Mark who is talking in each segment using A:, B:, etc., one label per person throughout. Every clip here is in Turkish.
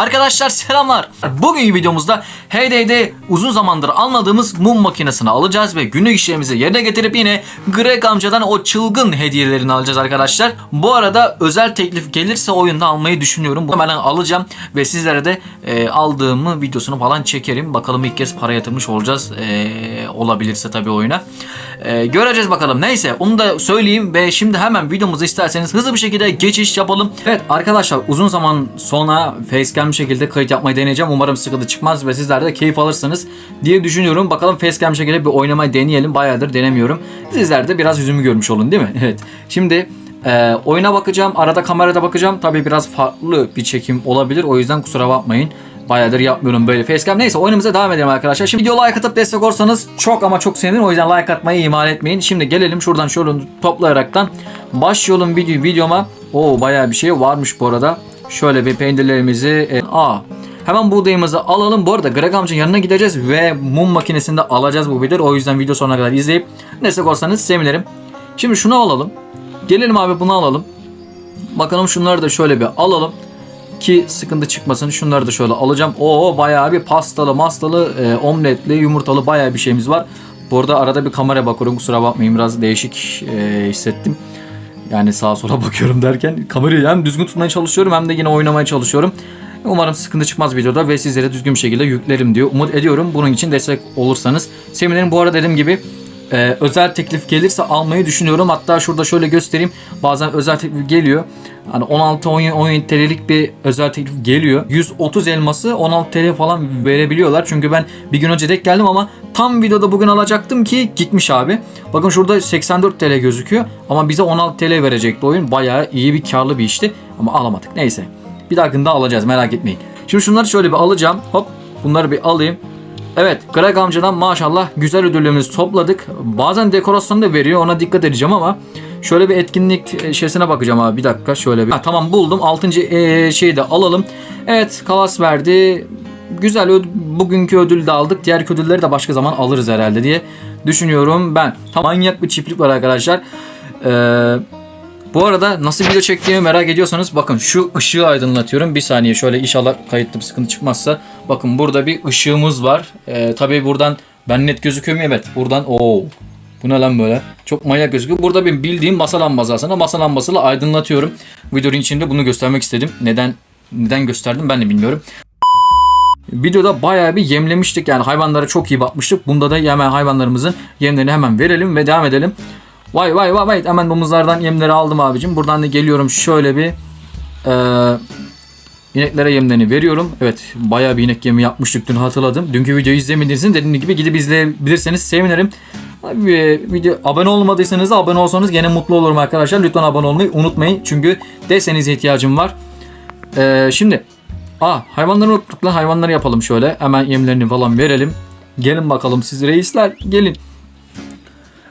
A: Arkadaşlar selamlar. Bugün videomuzda HD'de uzun zamandır almadığımız mum makinesini alacağız ve günlük işlerimizi yerine getirip yine Greg amcadan o çılgın hediyelerini alacağız arkadaşlar. Bu arada özel teklif gelirse oyunda almayı düşünüyorum. Hemen alacağım ve sizlere de e, aldığımı videosunu falan çekerim. Bakalım ilk kez para yatırmış olacağız. E, olabilirse tabii oyuna. E, göreceğiz bakalım. Neyse onu da söyleyeyim ve şimdi hemen videomuzu isterseniz hızlı bir şekilde geçiş yapalım. Evet arkadaşlar uzun zaman sonra facecam şekilde kayıt yapmayı deneyeceğim. Umarım sıkıntı çıkmaz ve sizler de keyif alırsınız diye düşünüyorum. Bakalım facecam şekilde bir oynamayı deneyelim. Bayağıdır denemiyorum. Sizler de biraz yüzümü görmüş olun değil mi? Evet. Şimdi e, oyuna bakacağım. Arada kamerada bakacağım. Tabii biraz farklı bir çekim olabilir. O yüzden kusura bakmayın. Bayağıdır yapmıyorum böyle facecam. Neyse oyunumuza devam edelim arkadaşlar. Şimdi video like atıp destek olursanız çok ama çok sevinirim. O yüzden like atmayı ihmal etmeyin. Şimdi gelelim şuradan şöyle toplayaraktan başlayalım video videoma. Oo bayağı bir şey varmış bu arada. Şöyle bir peynirlerimizi e, aa Hemen buğdayımızı alalım. Bu arada Greg amcanın yanına gideceğiz ve mum makinesini de alacağız bu videoda. O yüzden video sonuna kadar izleyip destek olsanız sevinirim. Şimdi şunu alalım. Gelelim abi bunu alalım. Bakalım şunları da şöyle bir alalım ki sıkıntı çıkmasın. Şunları da şöyle alacağım. Oo bayağı bir pastalı, mastalı, e, omletli, yumurtalı bayağı bir şeyimiz var. Bu arada arada bir kamera bakıyorum. Kusura bakmayın biraz değişik e, hissettim. Yani sağa sola bakıyorum derken kamerayı hem düzgün tutmaya çalışıyorum hem de yine oynamaya çalışıyorum. Umarım sıkıntı çıkmaz videoda ve sizlere düzgün bir şekilde yüklerim diyor. Umut ediyorum. Bunun için destek olursanız sevinirim. Bu arada dediğim gibi e, özel teklif gelirse almayı düşünüyorum. Hatta şurada şöyle göstereyim. Bazen özel teklif geliyor. Hani 16-17 TL'lik bir özel teklif geliyor. 130 elması 16 TL falan verebiliyorlar. Çünkü ben bir gün önce denk geldim ama tam videoda bugün alacaktım ki gitmiş abi. Bakın şurada 84 TL gözüküyor. Ama bize 16 TL verecekti oyun. Bayağı iyi bir karlı bir işti. Ama alamadık. Neyse. Bir dahakında alacağız merak etmeyin. Şimdi şunları şöyle bir alacağım. Hop bunları bir alayım. Evet Greg amcadan maşallah güzel ödüllerimizi topladık. Bazen dekorasyon da veriyor ona dikkat edeceğim ama şöyle bir etkinlik şeysine bakacağım abi bir dakika şöyle bir. Ha, tamam buldum 6. Ee, şeyi de alalım. Evet kalas verdi. Güzel öd- bugünkü ödülü de aldık. Diğer ödülleri de başka zaman alırız herhalde diye düşünüyorum ben. Tam manyak bir çiftlik var arkadaşlar. Eee bu arada nasıl video çektiğimi merak ediyorsanız bakın şu ışığı aydınlatıyorum. Bir saniye şöyle inşallah kayıtlı bir sıkıntı çıkmazsa. Bakın burada bir ışığımız var. Ee, tabii buradan ben net gözüküyor mu? Evet buradan o bu ne lan böyle? Çok manyak gözüküyor. Burada bir bildiğim masa lambası aslında. Masa lambasıyla aydınlatıyorum. Videonun içinde bunu göstermek istedim. Neden neden gösterdim ben de bilmiyorum. Videoda bayağı bir yemlemiştik yani hayvanlara çok iyi bakmıştık. Bunda da hemen hayvanlarımızın yemlerini hemen verelim ve devam edelim. Vay vay vay vay hemen domuzlardan yemleri aldım abicim. Buradan da geliyorum şöyle bir e, ineklere yemlerini veriyorum. Evet bayağı bir inek yemi yapmıştık dün hatırladım. Dünkü videoyu izlemediyseniz dediğim gibi gidip izleyebilirseniz sevinirim. Abi, e, video abone olmadıysanız da abone olsanız gene mutlu olurum arkadaşlar. Lütfen abone olmayı unutmayın. Çünkü desenize ihtiyacım var. E, şimdi Aa hayvanları unuttuk lan hayvanları yapalım şöyle. Hemen yemlerini falan verelim. Gelin bakalım siz reisler gelin.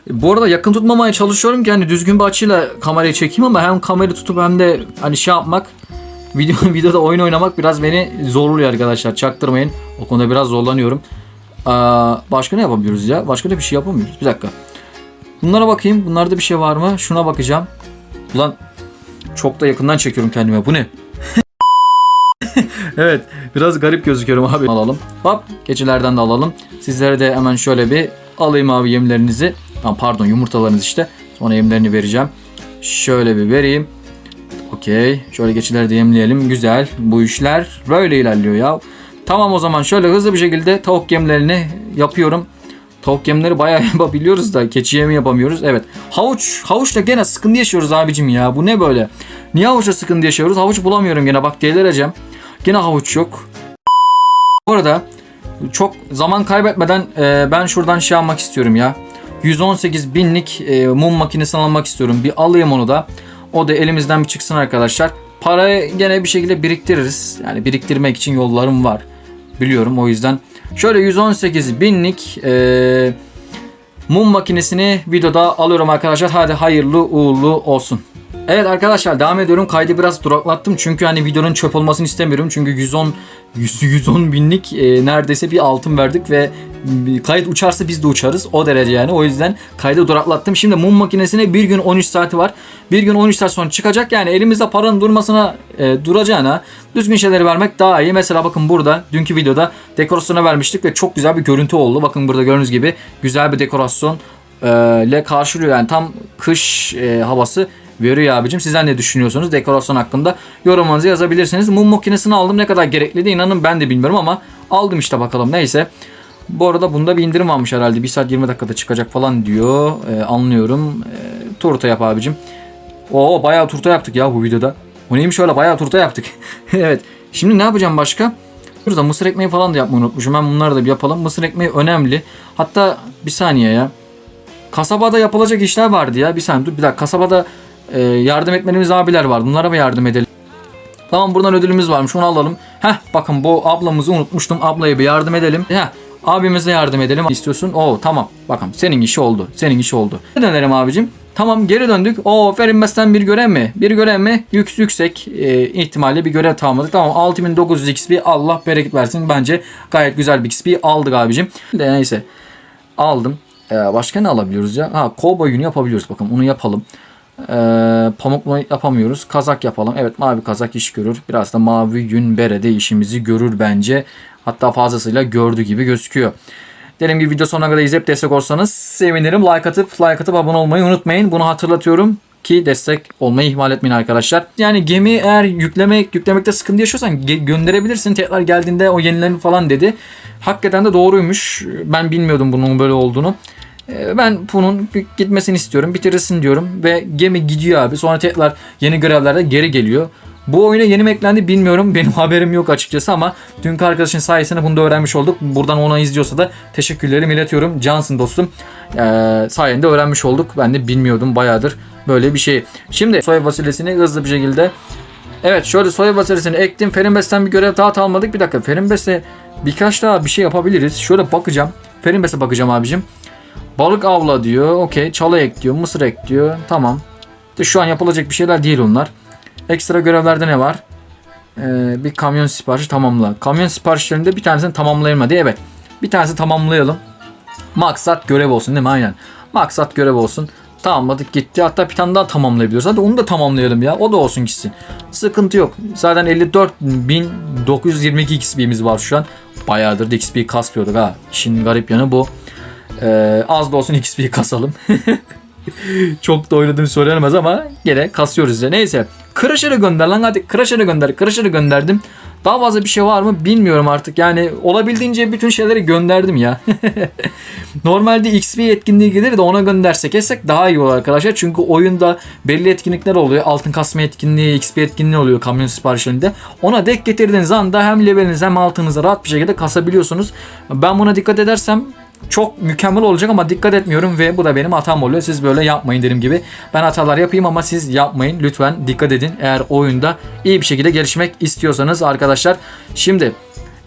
A: Bu arada yakın tutmamaya çalışıyorum ki hani düzgün bir açıyla kamerayı çekeyim ama hem kamerayı tutup hem de hani şey yapmak video videoda oyun oynamak biraz beni zorluyor arkadaşlar. Çaktırmayın. O konuda biraz zorlanıyorum. Aa, başka ne yapabiliyoruz ya? Başka da bir şey yapamıyoruz. Bir dakika. Bunlara bakayım. Bunlarda bir şey var mı? Şuna bakacağım. Ulan çok da yakından çekiyorum kendime. Bu ne? evet biraz garip gözüküyorum abi. Alalım. Hop keçilerden de alalım. Sizlere de hemen şöyle bir alayım abi yemlerinizi. Pardon yumurtalarınız işte. Sonra yemlerini vereceğim. Şöyle bir vereyim. Okey. Şöyle geçileri de yemleyelim. Güzel. Bu işler böyle ilerliyor ya. Tamam o zaman şöyle hızlı bir şekilde tavuk yemlerini yapıyorum. Tavuk yemleri bayağı yapabiliyoruz da keçi yemi yapamıyoruz. Evet. Havuç. Havuçla gene sıkıntı yaşıyoruz abicim ya. Bu ne böyle? Niye havuçla sıkıntı yaşıyoruz? Havuç bulamıyorum gene. Bak delireceğim. Gene havuç yok. Bu arada çok zaman kaybetmeden e, ben şuradan şey almak istiyorum ya. 118 binlik e, mum makinesini almak istiyorum. Bir alayım onu da. O da elimizden bir çıksın arkadaşlar. Parayı gene bir şekilde biriktiririz. Yani biriktirmek için yollarım var. Biliyorum o yüzden. Şöyle 118 binlik e, mum makinesini videoda alıyorum arkadaşlar. Hadi hayırlı uğurlu olsun. Evet arkadaşlar devam ediyorum. Kaydı biraz duraklattım çünkü hani videonun çöp olmasını istemiyorum. Çünkü 110 100, 110 binlik e, neredeyse bir altın verdik ve kayıt uçarsa biz de uçarız. O derece yani. O yüzden kaydı duraklattım. Şimdi mum makinesine bir gün 13 saati var. Bir gün 13 saat sonra çıkacak. Yani elimizde paranın durmasına e, duracağına düzgün şeyleri vermek daha iyi. Mesela bakın burada dünkü videoda dekorasyona vermiştik ve çok güzel bir görüntü oldu. Bakın burada gördüğünüz gibi güzel bir dekorasyon e, ile karşılıyor. Yani tam kış e, havası veriyor abicim. Sizler ne düşünüyorsunuz dekorasyon hakkında? Yorumlarınızı yazabilirsiniz. Mum makinesini aldım. Ne kadar gerekliydi inanın ben de bilmiyorum ama aldım işte bakalım. Neyse. Bu arada bunda bir indirim almış herhalde. 1 saat 20 dakikada çıkacak falan diyor. E, anlıyorum. E, turta yap abicim. Oo bayağı turta yaptık ya bu videoda. O neymiş öyle bayağı turta yaptık. evet. Şimdi ne yapacağım başka? Burada mısır ekmeği falan da yapmayı unutmuşum. Ben bunları da bir yapalım. Mısır ekmeği önemli. Hatta bir saniye ya. Kasabada yapılacak işler vardı ya. Bir saniye dur bir dakika. Kasabada e, yardım etmediğimiz abiler var. Bunlara mı yardım edelim? Tamam buradan ödülümüz varmış. Onu alalım. Heh bakın bu ablamızı unutmuştum. Ablaya bir yardım edelim. Heh abimize yardım edelim. İstiyorsun. Oo tamam. Bakın senin işi oldu. Senin işi oldu. Ne dönelim abicim? Tamam geri döndük. O verilmezden bir görev mi? Bir görev mi? Yük, yüksek e, ihtimalle bir görev tamamladık. Tamam 6900 XP Allah bereket versin. Bence gayet güzel bir XP aldık abicim. De neyse. Aldım. Ee, başka ne alabiliyoruz ya? Ha kovboy yünü yapabiliyoruz. Bakın onu yapalım. Ee, pamukla yapamıyoruz. Kazak yapalım. Evet mavi kazak iş görür. Biraz da mavi yün berede işimizi görür bence. Hatta fazlasıyla gördü gibi gözüküyor. Dediğim gibi video sonuna kadar izleyip destek olsanız sevinirim. Like atıp like atıp abone olmayı unutmayın. Bunu hatırlatıyorum ki destek olmayı ihmal etmeyin arkadaşlar. Yani gemi eğer yüklemek yüklemekte sıkıntı yaşıyorsan gönderebilirsin. Tekrar geldiğinde o yenilerini falan dedi. Hakikaten de doğruymuş. Ben bilmiyordum bunun böyle olduğunu. Ee, Ben bunun gitmesini istiyorum. Bitirirsin diyorum. Ve gemi gidiyor abi. Sonra tekrar yeni görevlerde geri geliyor. Bu oyuna yeni mi eklendi bilmiyorum. Benim haberim yok açıkçası ama dünkü arkadaşın sayesinde bunu da öğrenmiş olduk. Buradan ona izliyorsa da teşekkürlerimi iletiyorum. Cansın dostum. Ee, sayende öğrenmiş olduk. Ben de bilmiyordum bayağıdır böyle bir şey. Şimdi soya fasulyesini hızlı bir şekilde Evet şöyle soya fasulyesini ektim. Ferimbes'ten bir görev daha almadık. Bir dakika Ferimbes'e birkaç daha bir şey yapabiliriz. Şöyle bakacağım. Ferimbes'e bakacağım abicim. Balık avla diyor. Okey. Çalı ek diyor. Mısır ek diyor. Tamam. De şu an yapılacak bir şeyler değil onlar. Ekstra görevlerde ne var? Ee, bir kamyon siparişi tamamla. Kamyon siparişlerinde bir tanesini tamamlayalım hadi. Evet. Bir tanesini tamamlayalım. Maksat görev olsun değil mi? Aynen. Maksat görev olsun. Tamamladık gitti. Hatta bir tane daha tamamlayabiliyoruz. Hadi onu da tamamlayalım ya. O da olsun gitsin. Sıkıntı yok. Zaten 54.922 XP'miz var şu an. Bayağıdır da XP kasmıyorduk ha. İşin garip yanı bu. Ee, az da olsun XP kasalım. Çok da oynadığım söylenemez ama gene kasıyoruz ya. Neyse. Crusher'ı gönder lan hadi. Crusher'ı gönder. Crusher'ı gönderdim. Daha fazla bir şey var mı bilmiyorum artık. Yani olabildiğince bütün şeyleri gönderdim ya. Normalde XP etkinliği gelir de ona göndersek etsek daha iyi olur arkadaşlar. Çünkü oyunda belli etkinlikler oluyor. Altın kasma etkinliği, XP etkinliği oluyor kamyon siparişlerinde. Ona dek getirdiğiniz anda hem leveliniz hem altınızı rahat bir şekilde kasabiliyorsunuz. Ben buna dikkat edersem çok mükemmel olacak ama dikkat etmiyorum ve bu da benim hatam oluyor. Siz böyle yapmayın dediğim gibi. Ben hatalar yapayım ama siz yapmayın. Lütfen dikkat edin. Eğer oyunda iyi bir şekilde gelişmek istiyorsanız arkadaşlar. Şimdi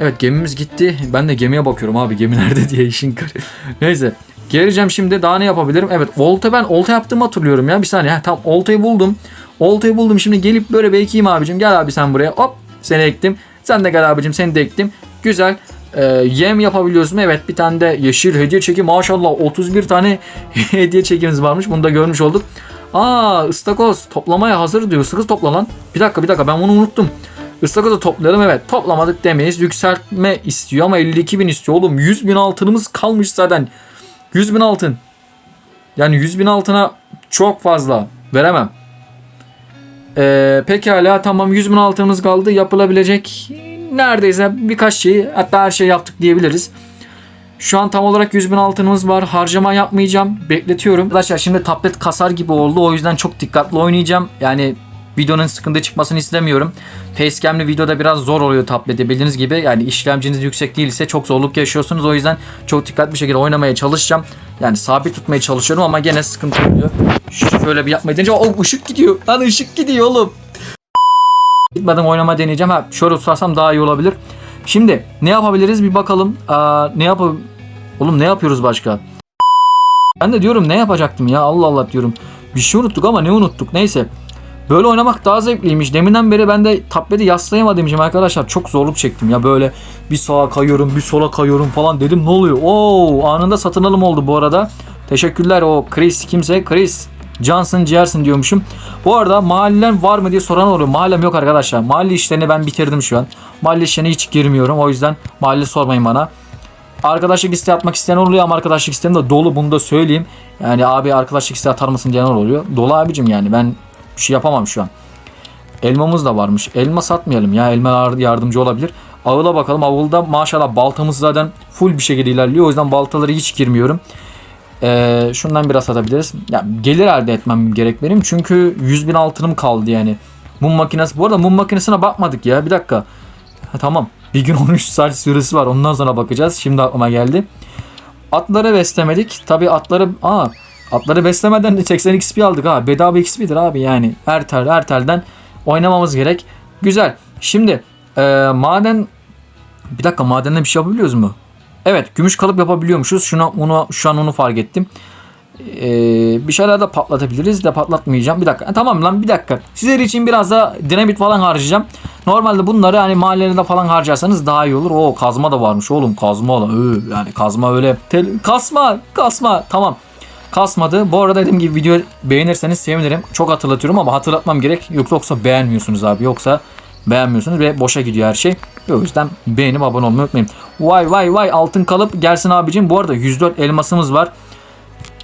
A: evet gemimiz gitti. Ben de gemiye bakıyorum abi gemi nerede diye işin kar- Neyse. Geleceğim şimdi daha ne yapabilirim? Evet olta ben olta yaptığımı hatırlıyorum ya. Bir saniye. Tamam oltayı buldum. Oltayı buldum. Şimdi gelip böyle bir ekeyim abicim. Gel abi sen buraya. Hop seni ektim. Sen de gel abicim seni de ektim. Güzel. Ee, yem yapabiliyorsun. Evet bir tane de yeşil hediye çeki. Maşallah 31 tane hediye çekimiz varmış. Bunu da görmüş olduk. Aa ıstakoz toplamaya hazır diyor. Istakoz topla lan. Bir dakika bir dakika ben bunu unuttum. Istakozu toplayalım evet. Toplamadık demeyiz. Yükseltme istiyor ama 52 bin istiyor. Oğlum 100 bin altınımız kalmış zaten. 100 bin altın. Yani 100 bin altına çok fazla. Veremem. Ee, pekala tamam 100 bin altınımız kaldı. Yapılabilecek neredeyse birkaç şey hatta her şey yaptık diyebiliriz. Şu an tam olarak 100 bin altınımız var. Harcama yapmayacağım. Bekletiyorum. Arkadaşlar şimdi tablet kasar gibi oldu. O yüzden çok dikkatli oynayacağım. Yani videonun sıkıntı çıkmasını istemiyorum. Facecam'li videoda biraz zor oluyor tablette bildiğiniz gibi. Yani işlemciniz yüksek değilse çok zorluk yaşıyorsunuz. O yüzden çok dikkatli bir şekilde oynamaya çalışacağım. Yani sabit tutmaya çalışıyorum ama gene sıkıntı oluyor. Şöyle bir yapmaya deneyince o ışık gidiyor. Lan ışık gidiyor oğlum. Gitmeden oynama deneyeceğim. Ha şöyle tutarsam daha iyi olabilir. Şimdi ne yapabiliriz bir bakalım. Aa, ne yap Oğlum ne yapıyoruz başka? Ben de diyorum ne yapacaktım ya Allah Allah diyorum. Bir şey unuttuk ama ne unuttuk neyse. Böyle oynamak daha zevkliymiş. Deminden beri ben de tableti yaslayamadığım arkadaşlar çok zorluk çektim ya böyle bir sağa kayıyorum bir sola kayıyorum falan dedim ne oluyor? Oo anında satın alım oldu bu arada. Teşekkürler o Chris kimse Chris Johnson Ciğersin diyormuşum. Bu arada mahallen var mı diye soran oluyor. Mahallem yok arkadaşlar. Mahalle işlerini ben bitirdim şu an. Mahalle işlerine hiç girmiyorum. O yüzden mahalle sormayın bana. Arkadaşlık isteği atmak isteyen oluyor ama arkadaşlık isteğim de dolu bunu da söyleyeyim. Yani abi arkadaşlık isteği atar mısın diyenler oluyor. Dolu abicim yani ben bir şey yapamam şu an. Elmamız da varmış. Elma satmayalım ya. Elma yar- yardımcı olabilir. Ağıla bakalım. Ağılda maşallah baltamız zaten full bir şekilde ilerliyor. O yüzden baltaları hiç girmiyorum. Ee, şundan biraz satabiliriz. Ya, gelir elde etmem gerek benim. Çünkü 100 bin altınım kaldı yani. Mum makinesi. Bu arada mum makinesine bakmadık ya. Bir dakika. Ha, tamam. Bir gün 13 saat süresi var. Ondan sonra bakacağız. Şimdi aklıma geldi. Atları beslemedik. Tabi atları... Aa, atları beslemeden de 80 XP aldık ha. Bedava XP'dir abi yani. Ertel, Ertel'den oynamamız gerek. Güzel. Şimdi e, maden... Bir dakika madende bir şey yapabiliyoruz mu? Evet gümüş kalıp yapabiliyormuşuz. Şuna onu şu an onu fark ettim. Ee, bir şeyler de patlatabiliriz de patlatmayacağım. Bir dakika. Tamam lan bir dakika. Sizler için biraz da dinamit falan harcayacağım. Normalde bunları hani mahallelerinde falan harcarsanız daha iyi olur. O kazma da varmış oğlum. Kazma da. Ee, yani kazma öyle. Tel- kasma. Kasma. Tamam. Kasmadı. Bu arada dediğim gibi video beğenirseniz sevinirim. Çok hatırlatıyorum ama hatırlatmam gerek. Yoksa, yoksa beğenmiyorsunuz abi. Yoksa beğenmiyorsunuz ve boşa gidiyor her şey. O yüzden beğenip abone olmayı unutmayın. Vay vay vay altın kalıp gelsin abicim. Bu arada 104 elmasımız var.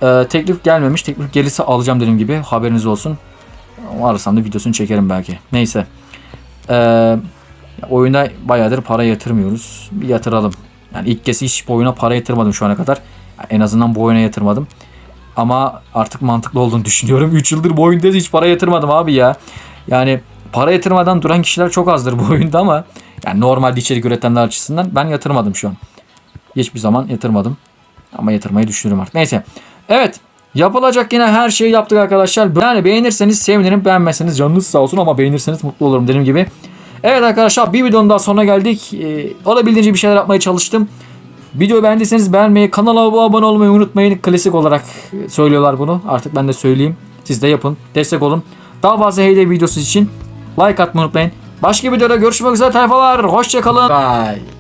A: Ee, teklif gelmemiş. Teklif gelirse alacağım dediğim gibi. Haberiniz olsun. Alırsam da videosunu çekerim belki. Neyse. Ee, oyuna bayağıdır para yatırmıyoruz. Bir yatıralım. Yani ilk kez hiç bu oyuna para yatırmadım şu ana kadar. Yani en azından bu oyuna yatırmadım. Ama artık mantıklı olduğunu düşünüyorum. 3 yıldır bu oyunda hiç para yatırmadım abi ya. Yani para yatırmadan duran kişiler çok azdır bu oyunda ama yani normalde içerik üretenler açısından ben yatırmadım şu an. Hiçbir zaman yatırmadım. Ama yatırmayı düşünüyorum artık. Neyse. Evet. Yapılacak yine her şeyi yaptık arkadaşlar. Yani beğenirseniz sevinirim. Beğenmezseniz canınız sağ olsun ama beğenirseniz mutlu olurum dediğim gibi. Evet arkadaşlar bir videonun daha sonuna geldik. Ee, olabildiğince bir şeyler yapmaya çalıştım. Videoyu beğendiyseniz beğenmeyi, kanala abone olmayı unutmayın. Klasik olarak söylüyorlar bunu. Artık ben de söyleyeyim. Siz de yapın. Destek olun. Daha fazla Heyday videosu için like atmayı unutmayın. Başka videoda görüşmek üzere tayfalar. Hoşçakalın. Bye.